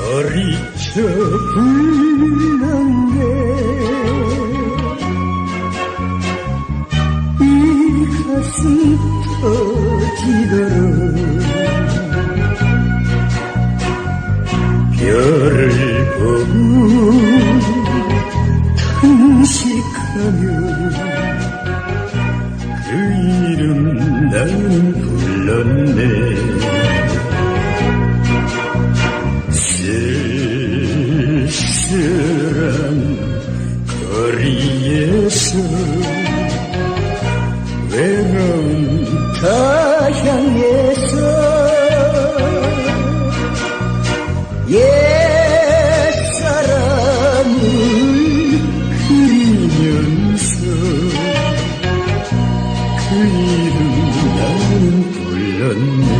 어리쳐 불렀네 이 가슴 터지도록 별을 보고 탄식하며 그 이름 나는 불렀네. 그런 거리에서 외로운 타향에서 옛사람을 그리면서 그 이름 나는 불렀네.